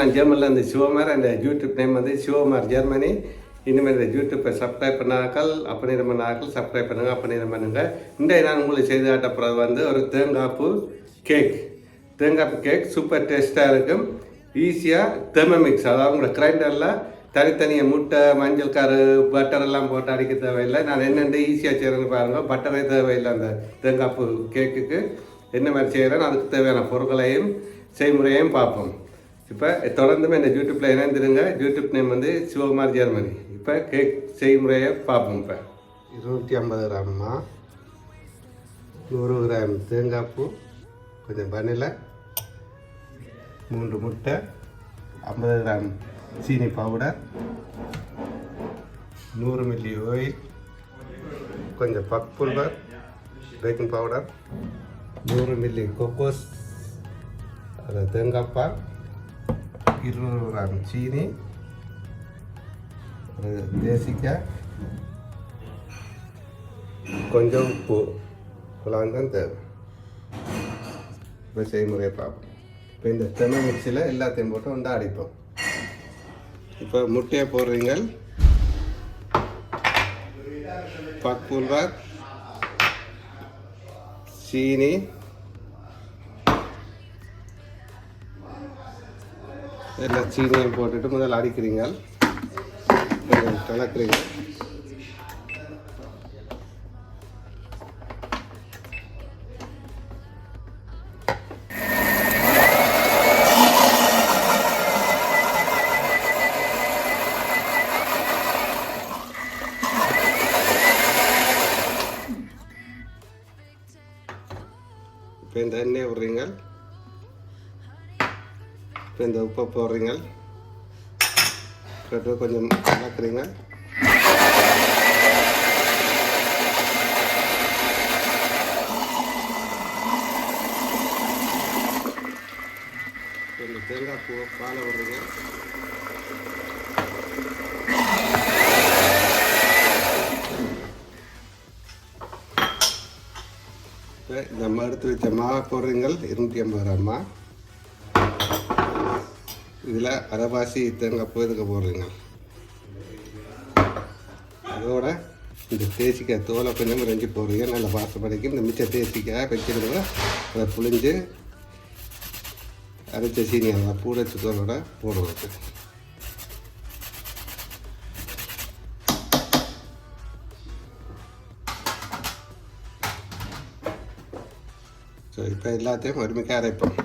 நான் ஜெர்மனில் இந்த சிவமார் அந்த யூடியூப் நேம் வந்து சிவமார் ஜெர்மனி இனிமேல் இந்த யூடியூப்பை சப்ஸ்கிரைப் பண்ணாக்கள் அப்படி பண்ணாக்கள் சப்ஸ்கிரைப் பண்ணுங்க அப்படி பண்ணுங்க. இன்றைய நான் உங்களுக்கு செய்து காட்டப்படுறது வந்து ஒரு தேங்காய்ப்பு கேக் தேங்காய்ப்பு கேக் சூப்பர் டேஸ்ட்டாக இருக்கும். ஈஸியாக தெர்மமிக்ஸ் அதாவது உங்களோட கிரைண்டரில் தனித்தனியாக முட்டை மஞ்சள் கரு பட்டர் எல்லாம் போட்டு அடிக்க தேவையில்லை. நான் என்னென்ன ஈஸியாக செய்கிறேன்னு பாருங்கள் பட்டரே தேவையில்லை அந்த தேங்காய்ப்பு கேக்குக்கு என்ன மாதிரி செய்கிறேன் அதுக்கு தேவையான பொருட்களையும் செய்முறையையும் பார்ப்போம். இப்போ தொடர்ந்துமே இந்த யூடியூப்பில் இணைந்துருங்க. யூடியூப் நேம் வந்து சிவகுமார் ஜெர்மனி இப்போ கேக் செய்முறையை பார்ப்போம் இப்போ. இருநூற்றி ஐம்பது கிராம்மா நூறு கிராம் தேங்காய் பூ கொஞ்சம் வனிலை மூன்று முட்டை ஐம்பது கிராம் சீனி பவுடர் நூறு மில்லி ஆயில் கொஞ்சம் பக் புல்வர் பேக்கிங் பவுடர் நூறு மில்லி கோகோஸ் அதில் தேங்காய் பால் இருநூறு கிராம் சீனி. ஒரு தேசிக்காய் கொஞ்சம் உப்பு. இதெல்லாம் தான் தேவை. இப்போ செய்முறையை பார்ப்போம். இப்போ இந்த தென்னை மிக்சியில் எல்லாத்தையும் போட்டு வந்து அடிப்போம். இப்போ முட்டையை போடுறீங்க. பக்குல்வார் சீனி. எல்லா சீனியும் போட்டுட்டு முதல்ல அடிக்கிறீங்க. கொஞ்சம் கலக்குறீங்க. இப்போ இந்த உப்பை போடுறீங்க. போட்டு கொஞ்சம் கலக்குறீங்க. கொஞ்சம் தேங்காய் பூவை பாலை விடுறீங்க. இப்போ நம்ம எடுத்து வச்ச மாவை போடுறீங்க. இருநூற்றி ஐம்பது கிராமா? இதில் அரைவாசி தேங்காய் பூ இதுக்கு போடுறீங்க. அதோட இந்த தேசிக்காய் தோலை கொஞ்சம் ரெஞ்சி போடுறீங்க. நல்ல வாசப்படைக்கு இந்த மிச்ச தேசிக்காய் வைக்கிறத அதை புளிஞ்சு அரைச்ச சீனி அதை பூட சுத்தோட போடுறது ஸோ இப்போ எல்லாத்தையும் ஒருமிக்க அரைப்போம்.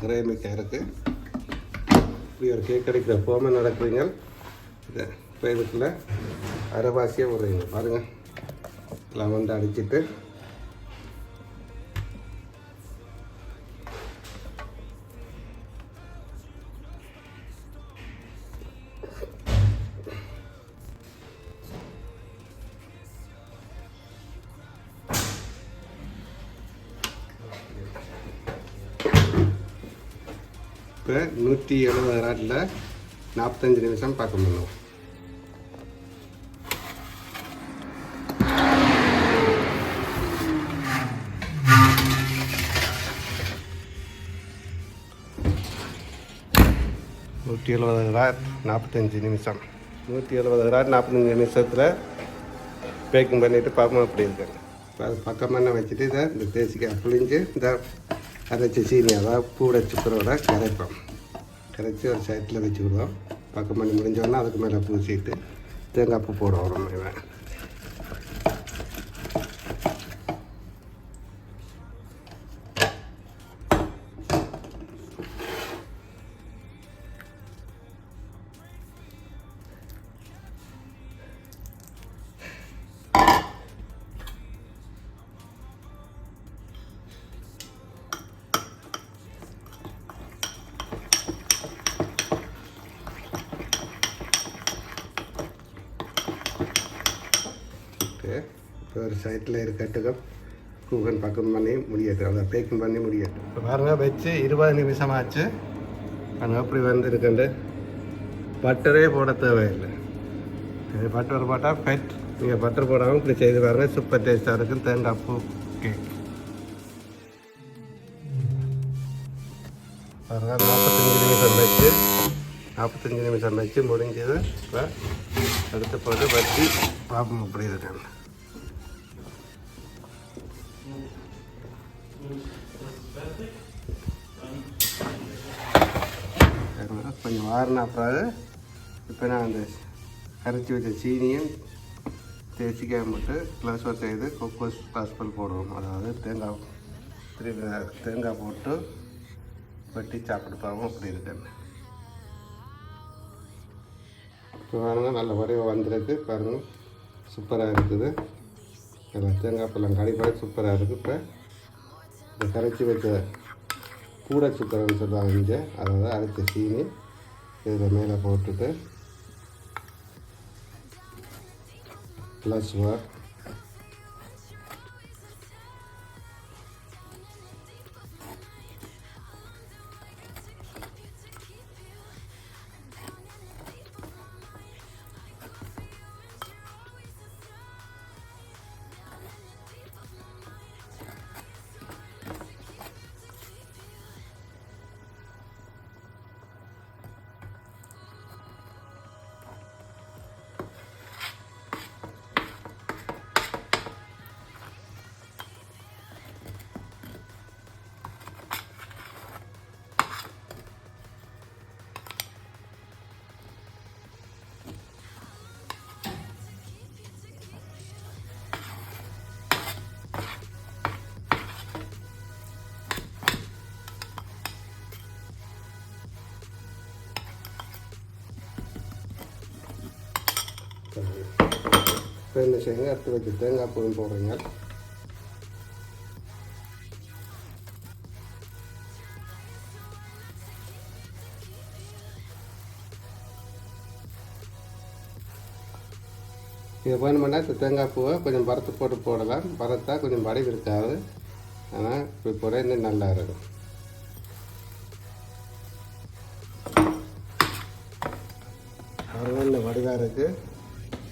கிரேமிக்காக இருக்குது இப்படி ஒரு கேக் கிடைக்கிற போம நடக்கிறீங்க இதை இப்போ இதுக்குள்ளே அரைவாசியாக விடுறீங்க பாருங்கள் எல்லாம் வந்து அடிச்சிட்டு இப்போ நூற்றி எழுபது ராட்டில் நாற்பத்தஞ்சு நிமிஷம் பார்க்க முடியும். நூற்றி எழுபது கிராட் நாற்பத்தஞ்சு நிமிஷம். நூற்றி எழுபது கிராட் நாற்பத்தஞ்சு நிமிஷத்தில் பேக்கிங் பண்ணிவிட்டு பார்ப்போம் அப்படி இருக்கேன் இப்போ அது பக்கமாக வச்சுட்டு இதை இந்த தேசிக்காய் புளிஞ்சு இந்த அரைச்சி சீனி அதாவது பூட சுக்கரோட கரைப்போம். கரைச்சி ஒரு சைட்டில் வச்சுக்கிடுவோம். பக்கம் பண்ணி முடிஞ்சோன்னா அதுக்கு மேலே பூசிட்டு தேங்காய் பூ போடுவோம் நம்ம இப்போ ஒரு சைட்டில் இருக்கட்டுக்கும் கூகன் பக்கம் பண்ணி முடியட்டும். அதை பேக்கிங் பண்ணி முடியட்டும். இப்போ பாருங்க வச்சு இருபது நிமிஷம் ஆச்சு அங்கே அப்படி வந்துருக்குண்டு பட்டரே போட தேவையில்லை. இது பட்டர் போட்டால் பெட் நீங்கள் பட்டர் போடாமல் இப்படி செய்து பாருங்க. சூப்பர் டேஸ்ட்டாக இருக்கும். தேங்காய் பூ கேக் பாருங்க நாற்பத்தஞ்சு நிமிஷம் வச்சு நாற்பத்தஞ்சு நிமிஷம் வச்சு முடிஞ்சது. இப்போ எடுத்து போட்டு வச்சு பாப்போம் அப்படி இருக்கேன் கொஞ்சம் வாரின அப்புறம் இப்போ நான் அந்த கரைச்சி வச்ச சீனியும் தேசிக்காய் போட்டு ப்ளஸ் ஒர்க் செய்து கொக்கோஸ் பாஸ்பல் போடுவோம். அதாவது தேங்காய் திருப்பி தேங்காய் போட்டு வெட்டி சாப்பிட்டு அப்படி இருக்கேன். இப்போ பாருங்கள் நல்ல வடிவம் வந்திருக்கு. பாருங்கள் சூப்பராக இருக்குது. எல்லாம் தேங்காய் பழம் கடிப்பாக சூப்பராக இருக்குது இப்போ இந்த கரைச்சி வச்ச கூட சுக்கரன்னு சொல்லுவாங்க இங்கே. அதாவது அரைச்ச சீனி. இதில் மேலே போட்டுட்டு ப்ளஸ் ஒர்க் இப்போ என்ன செய்யுங்க எடுத்து வச்சு தேங்காய் பூவும் போடுறீங்க. இது வேணுமெண்டா இந்த தேங்காய் பூவை கொஞ்சம் வறுத்து போட்டு போடலாம். வறுத்தா கொஞ்சம் வடிவு இருக்காது ஆனால் இப்படி போட இன்னும் நல்லா இருக்கும். அவ்வளோ வடிவாக இருக்குது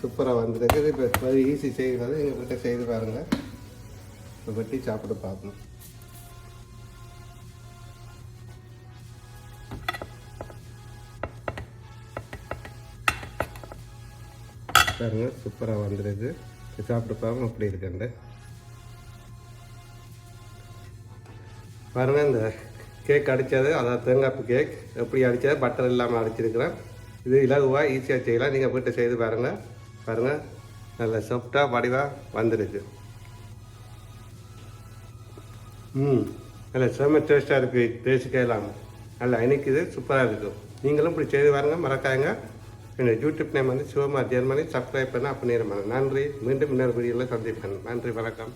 சூப்பராக வந்துருக்குது இப்போ ஈஸி செய்கிறது எங்கள் வீட்டை செய்து பாருங்கள் இப்போ வெட்டி சாப்பிட்டு பார்க்கணும் பாருங்க சூப்பராக வந்திருக்கு. இப்போ சாப்பிட்டு பார்க்கணும் அப்படி இருக்குண்டு பாருங்க இந்த கேக் அடித்தது அதாவது தேங்காய்ப்பு கேக் எப்படி அடித்தது பட்டர் இல்லாமல் அடிச்சிருக்கிறேன். இது இலகுவாக ஈஸியாக செய்யலாம். நீங்கள் வீட்டை செய்து பாருங்கள் பாருங்கள் நல்ல சாஃப்டாக வடிவாக வந்துருக்கு. ம் நல்ல செம்ம டேஸ்ட்டாக இருக்குது தேசிக்காயெல்லாம் நல்லா இணைக்குது சூப்பராக இருக்கும் நீங்களும் இப்படி செய்து பாருங்க மறக்காங்க என்னோடய யூடியூப் நேம் வந்து சிவமா ஜெர்மனி. சப்ஸ்கிரைப் பண்ண அப்போ நன்றி. மீண்டும் இன்னொரு வீடியோவில் சந்திப்பேன். நன்றி வணக்கம்.